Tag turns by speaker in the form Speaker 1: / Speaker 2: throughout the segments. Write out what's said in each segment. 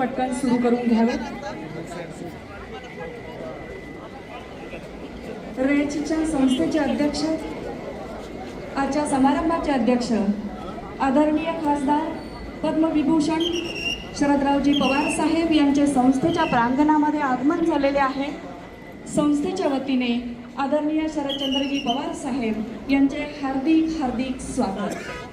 Speaker 1: पटकन सुरू करून घ्यावे रेचच्या संस्थेचे अध्यक्ष आजच्या समारंभाचे अध्यक्ष आदरणीय खासदार पद्मविभूषण शरदरावजी पवार साहेब यांचे संस्थेच्या प्रांगणामध्ये आगमन झालेले आहे. संस्थेच्या वतीने आदरणीय शरदचंद्रजी पवार साहेब यांचे हार्दिक हार्दिक स्वागत.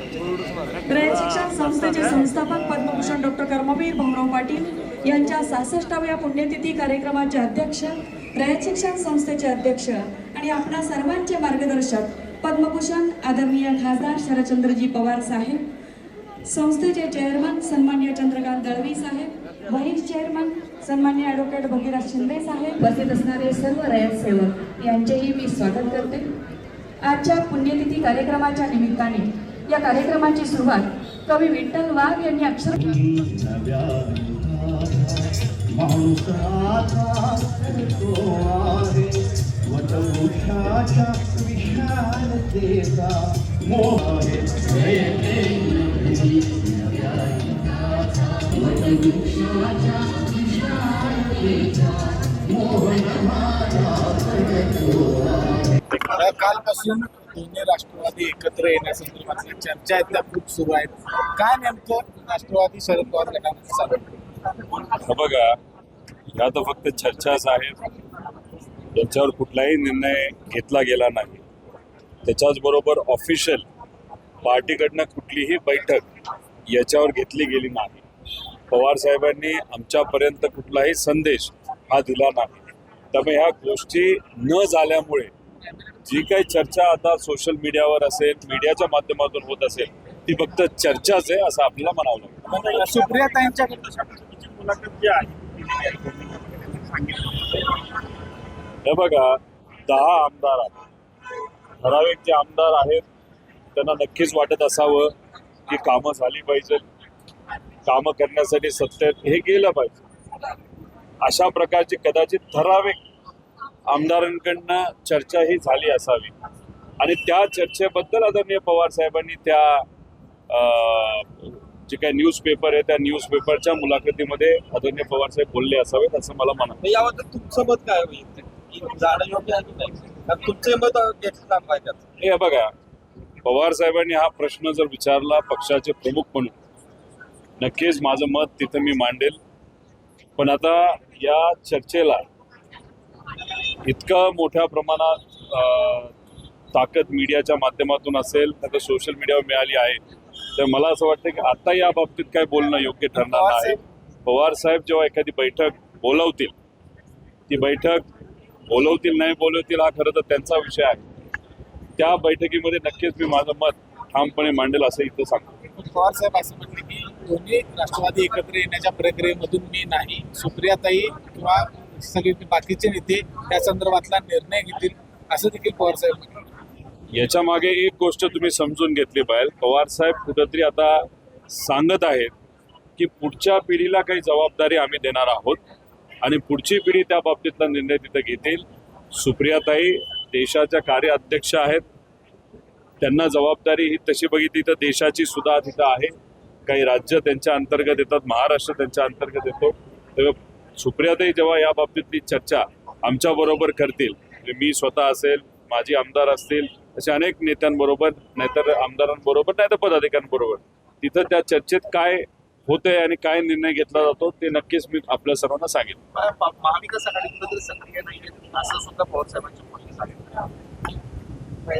Speaker 1: रयत शिक्षण संस्थेचे संस्थापक पद्मभूषण डॉक्टर कर्मवीर भाऊराव पाटील यांच्या सहासष्टाव्या पुण्यतिथी कार्यक्रमाचे अध्यक्ष रयत शिक्षण संस्थेचे अध्यक्ष आणि आपणा सर्वांचे मार्गदर्शक पद्मभूषण आदरणीय खासदार शरदचंद्रजी पवार साहेब संस्थेचे चेअरमन सन्मान्य चंद्रकांत दळवी साहेब व्हाईस चेअरमन सन्मान्य ॲडव्होकेट भगीरथ शिंदे साहेब. उपस्थित असणारे सर्व रयत सेवक यांचेही मी स्वागत करते. आजच्या पुण्यतिथी कार्यक्रमाच्या निमित्ताने या कार्यक्रमाची सुरुवात कवी विठ्ठल वाघ यांनी अक्षर
Speaker 2: कालपासून दोन्ही राष्ट्रवादी एकत्र येण्यासंदर्भातल्या चर्चा आहेत त्या खूप सुरू आहेत. काय नेमकं राष्ट्रवादी शरद पवार गटामध्ये चालू
Speaker 3: बघा ह्या तर फक्त चर्चाच आहेत. याच्यावर कुठलाही निर्णय घेतला गेला नाही. त्याच्याच बरोबर ऑफिशियल पार्टीकडनं कुठलीही बैठक याच्यावर घेतली गेली नाही. पवार साहेबांनी आमच्यापर्यंत कुठलाही संदेश हा दिला नाही. त्यामुळे ह्या गोष्टी न झाल्यामुळे जी काही चर्चा आता सोशल मीडियावर असेल मीडियाच्या माध्यमातून होत असेल ती फक्त चर्चाच आहे असं आपल्याला म्हणावं लागतं.
Speaker 2: सुप्रिया मुलाखत जी आहे
Speaker 3: हे बघा दहा आमदार आहेत. ठराविक जे आमदार आहेत. त्यांना नक्कीच वाटत असावं की कामं झाली पाहिजे. कामं करण्यासाठी सत्तेत हे गेलं पाहिजे. अशा प्रकारची कदाचित ठराविक आमदारांकडनं चर्चा ही झाली असावी. आणि त्या चर्चेबद्दल आदरणीय पवार साहेबांनी त्या जे काही न्यूज पेपर आहे त्या न्यूज पेपरच्या मुलाखतीमध्ये आदरणीय पवार साहेब बोलले असावेत असं मला म्हणावं
Speaker 4: तर याबद्दल तुमचं मत काय तुमचे मत घेतलं
Speaker 3: हे बघा पवार साहेबांनी हा प्रश्न जर विचारला पक्षाचे प्रमुख म्हणून नक्कीच माझं मत तिथं मी मांडेल. पण आता या चर्चेला इतकं मोठ्या प्रमाणात ताकद मीडियाच्या माध्यमातून असेल तर सोशल मीडियावर मिळाली आहे. तर मला असं वाटतं की आता या बाबतीत काय बोलणं योग्य ठरणार नाही. पवार साहेब जेव्हा एखादी बैठक बोलवतील ती बैठक बोलवतील नाही बोलवतील हा खरं तर त्यांचा विषय आहे. त्या बैठकीमध्ये नक्कीच मी माझं मत ठामपणे मांडेल असं इथं सांगतो.
Speaker 2: पवार साहेब असं म्हटले की दोन्ही राष्ट्रवादी एकत्र येण्याच्या प्रक्रियेमधून मी नाही. सुप्रिया ताई किंवा सगळे बाकीचे नेते त्या संदर्भातला निर्णय घेतील असं देखील पवार साहेब
Speaker 3: याच्या मागे एक गोष्ट तुम्ही समजून घेतली पाहिजे. पवार साहेब कुठंतरी आता सांगत आहेत की पुढच्या पिढीला काही जबाबदारी आम्ही देणार आहोत आणि पुढची पिढी त्या बाबतीतला निर्णय तिथं घेतील. सुप्रियाताई देशाच्या कार्य अध्यक्ष आहेत. त्यांना जबाबदारी ही तशी बघितली तर देशाची सुद्धा तिथं आहे. काही राज्य त्यांच्या अंतर्गत येतात महाराष्ट्र त्यांच्या अंतर्गत येतो. तेव्हा सुप्रियाताई जेव्हा या बाबतीतली चर्चा आमच्या बरोबर करतील म्हणजे मी स्वतः असेल माझी आमदार असतील असे अनेक नेत्यांबरोबर नाहीतर आमदारांबरोबर नाही तर पदाधिकाऱ्यांबरोबर तिथं त्या चर्चेत काय होतंय आणि काय निर्णय घेतला जातो ते नक्कीच मी आपल्या सर्वांना सांगेन.
Speaker 4: महाविकास सक्रिय नाही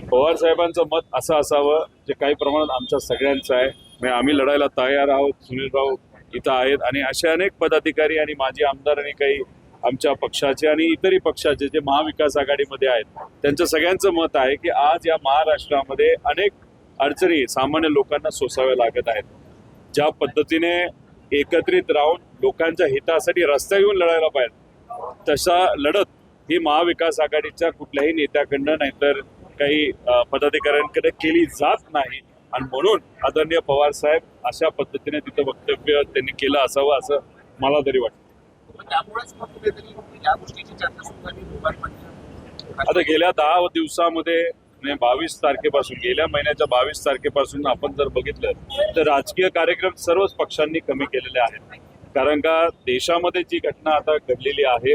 Speaker 4: पवार
Speaker 3: साहेबांचं मत असं असावं जे काही प्रमाणात आमच्या सगळ्यांचं आहे. म्हणजे आम्ही लढायला तयार आहोत सुनीलभाऊ इथं आहेत. आणि असे अनेक पदाधिकारी आणि माजी आमदार आणि काही आमच्या पक्षाचे आणि इतरही पक्षाचे जे महाविकास आघाडीमध्ये आहेत त्यांचं सगळ्यांचं मत आहे की आज या महाराष्ट्रामध्ये अनेक अडचणी सामान्य लोकांना सोसाव्या लागत आहेत. ज्या पद्धतीने एकत्रित राहून लोकांच्या हितासाठी रस्ता येऊन लढायला पाहिजे तशा लढत ही महाविकास आघाडीच्या कुठल्याही नेत्याकडनं नाहीतर काही पदाधिकाऱ्यांकडे केली जात नाही. आणि म्हणून आदरणीय पवार साहेब अशा पद्धतीने तिथं वक्तव्य त्यांनी केलं असावं असं मला तरी वाटतं. आता गेल्या दहा दिवसामध्ये म्हणजे बावीस तारखेपासून गेल्या महिन्याच्या बावीस तारखेपासून आपण जर बघितलं तर राजकीय कार्यक्रम सर्वच पक्षांनी कमी केलेले आहेत. कारण का देशामध्ये जी घटना आता घडलेली आहे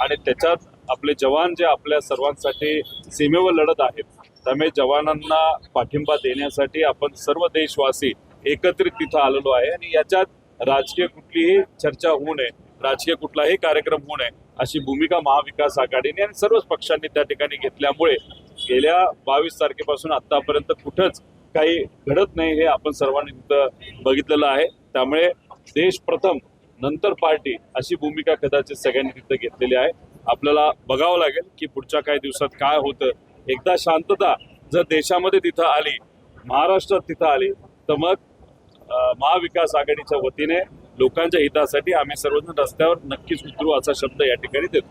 Speaker 3: आणि त्याच्यात आपले जवान जे आपल्या सर्वांसाठी सीमेवर लढत आहेत त्यामुळे जवानांना पाठिंबा देण्यासाठी आपण सर्व देशवासी एकत्रित तिथं आलेलो आहे आणि याच्यात राजकीय कुठलीही चर्चा होऊ नये राजकीय कुठलाही कार्यक्रम होऊ नये अशी भूमिका महाविकास आघाडीने आणि सर्वच पक्षांनी त्या ठिकाणी घेतल्यामुळे गेल्या बावीस तारखेपासून आतापर्यंत कुठंच काही घडत नाही हे आपण सर्वांनी तिथं बघितलेलं आहे. त्यामुळे देश प्रथम नंतर पार्टी अशी भूमिका कदाचित सगळ्यांनी तिथं घेतलेली आहे. आपल्याला बघावं लागेल की पुढच्या काही दिवसात काय होतं एकदा शांतता जर देशामध्ये तिथं आली महाराष्ट्रात तिथं आली तर मग महाविकास आघाडीच्या वतीने लोकांच्या हितासाठी आम्ही सर्वजण रस्त्यावर नक्कीच उतरू असा शब्द या ठिकाणी देतो.